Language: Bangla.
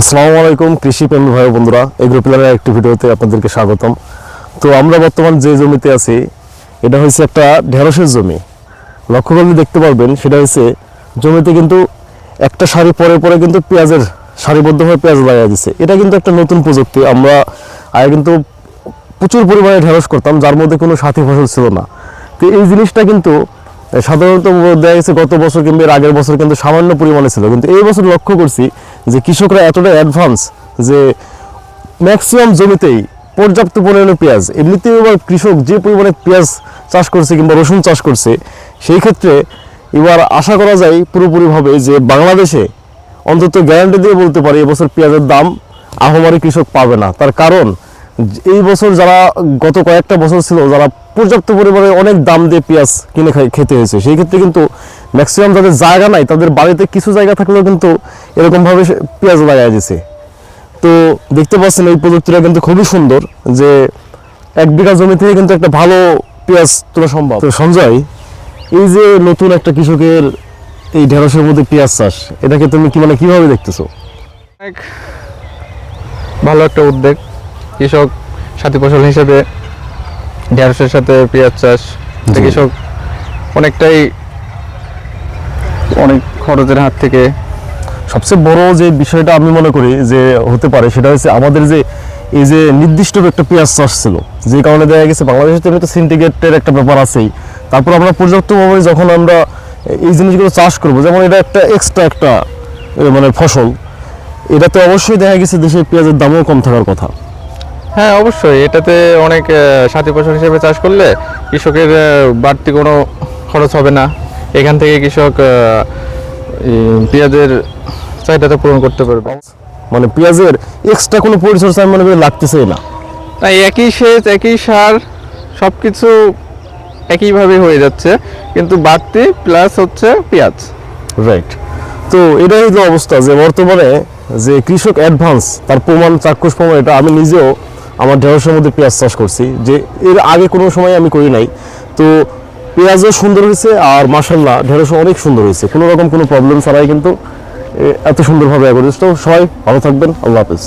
আসসালামু আলাইকুম, কৃষি প্রেমী ভাই বন্ধুরা। এগ্রো পিলারের একটি ভিডিওতে আপনাদেরকে স্বাগতম। তো আমরা বর্তমান যে জমিতে আছি, এটা হচ্ছে একটা ঢেঁড়সের জমি। লক্ষ্য করলে দেখতে পারবেন, সেটা হচ্ছে জমিতে কিন্তু একটা সারি পরে পরে কিন্তু পেঁয়াজের সারিবদ্ধভাবে পেঁয়াজ লাগিয়ে দিচ্ছে এটা কিন্তু একটা নতুন প্রযুক্তি। আমরা আগে কিন্তু প্রচুর পরিমাণে ঢেঁড়স করতাম, যার মধ্যে কোনো সাথী ফসল ছিল না। তো এই জিনিসটা কিন্তু সাধারণত দেখা গেছে গত বছর কিংবা এর আগের বছর কিন্তু সামান্য পরিমাণে ছিল। কিন্তু এই বছর লক্ষ্য করছি যে কৃষকরা এতটা অ্যাডভান্স যে ম্যাক্সিমাম জমিতেই পর্যাপ্ত পরিমাণে পেঁয়াজ এমনিতেও এবার কৃষক যে পরিমাণে পেঁয়াজ চাষ করছে কিংবা রসুন চাষ করছে, সেই ক্ষেত্রে এবার আশা করা যায় পুরোপুরিভাবে যে বাংলাদেশে অন্তত গ্যারান্টি দিয়ে বলতে পারি এবছর পেঁয়াজের দাম আহমারি কৃষক পাবে না। তার কারণ, এই বছর যারা গত কয়েকটা বছর ছিল, যারা পর্যাপ্ত পরিমাণে অনেক দাম দিয়ে পেঁয়াজ কিনে খেতে হয়েছে। সেই ক্ষেত্রে কিন্তু ম্যাক্সিমাম যাদের জায়গা নাই, তাদের বাড়িতে কিছু জায়গা থাকলেও কিন্তু এরকমভাবে পেঁয়াজ লাগাই দিছে। তো দেখতে পাচ্ছেন এই প্রযুক্তিটা কিন্তু খুবই সুন্দর যে এক বিঘা জমি থেকে কিন্তু একটা ভালো পেঁয়াজ তোলা সম্ভব। তো সঞ্জয়, এই যে নতুন একটা কৃষকের এই ঢেঁড়সের মধ্যে পেঁয়াজ চাষ, এটাকে তুমি কি মানে কীভাবে দেখতেছো? ভালো একটা উদ্যোগ। কৃষক সাথী ফসল হিসেবে ঢেঁড়সের সাথে পেঁয়াজ চাষ। কৃষক অনেকটাই অনেক খরচের হাত থেকে সবচেয়ে বড় যে বিষয়টা আমি মনে করি যে হতে পারে সেটা হচ্ছে আমাদের যে এই যে নির্দিষ্ট একটা পেঁয়াজ চাষ ছিল যে কারণে দেখা গেছে বাংলাদেশে তো এমনিতে সিন্ডিকেটের একটা ব্যাপার আছেই তারপর আমরা পর্যাপ্তভাবে যখন আমরা এই জিনিসগুলো চাষ করব যেমন এটা একটা এক্সট্রা একটা মানে ফসল এটাতে অবশ্যই দেখা গেছে দেশে পেঁয়াজের দামও কম থাকার কথা হ্যাঁ অবশ্যই। এটাতে অনেক সাথী ফসল হিসেবে চাষ করলে কৃষকের বাড়তি কোনো খরচ হবে না। এখান থেকে কৃষক পেঁয়াজের চাহিদাটা পূরণ করতে পারবে। মানে পেঁয়াজের এক্সট্রা কোনো পরিচর্যা আমি মনে করি লাগতেছেই না। তাই একই সেচ একই সার সব কিছু একইভাবে হয়ে যাচ্ছে। কিন্তু বাড়তি প্লাস হচ্ছে পেঁয়াজ। রাইট তো এটাই হলো অবস্থা যে বর্তমানে যে কৃষক অ্যাডভান্স তার প্রমাণ চাক্ষুষ প্রমাণ এটা আমি নিজেও আমার ঢেঁড়সের মধ্যে পেঁয়াজ চাষ করছি, যে এর আগে কোনো সময় আমি করি নাই। তো পেঁয়াজও সুন্দর হয়েছে আর মাসাল্লাহ ঢেঁড়সও অনেক সুন্দর হয়েছে। কোনো রকম কোনো প্রবলেম ছাড়াই কিন্তু এত সুন্দরভাবে এগোচ্ছে। তো সবাই ভালো থাকবেন। আল্লাহ হাফেজ।